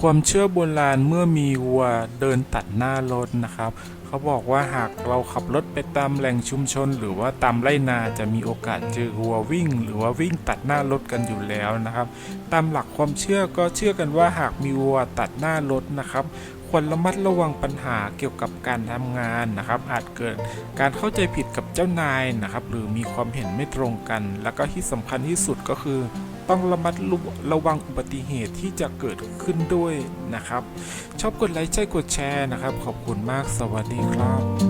ความเชื่อโบราณเมื่อมีวัวเดินตัดหน้ารถนะครับ เขาบอกว่าหากเราขับรถไปตามแหล่งชุมชน หรือว่าตามไร่นาจะมีโอกาสเจอวัววิ่ง หรือว่าวิ่งตัดหน้ารถกันอยู่แล้วนะครับ ตามหลักความเชื่อก็เชื่อกันว่าหากมีวัวตัดหน้ารถนะครับควรระมัดระวังปัญหาเกี่ยวกับการทำงานนะครับ อาจเกิดการเข้าใจผิดกับเจ้านายนะครับ หรือมีความเห็นไม่ตรงกัน แล้วก็ที่สำคัญที่สุดก็คือ ต้องระมัดระวังอุบัติเหตุที่จะเกิดขึ้นด้วยนะครับ ชอบกดไลค์ใช่กดแชร์นะครับ ขอบคุณมากสวัสดี club.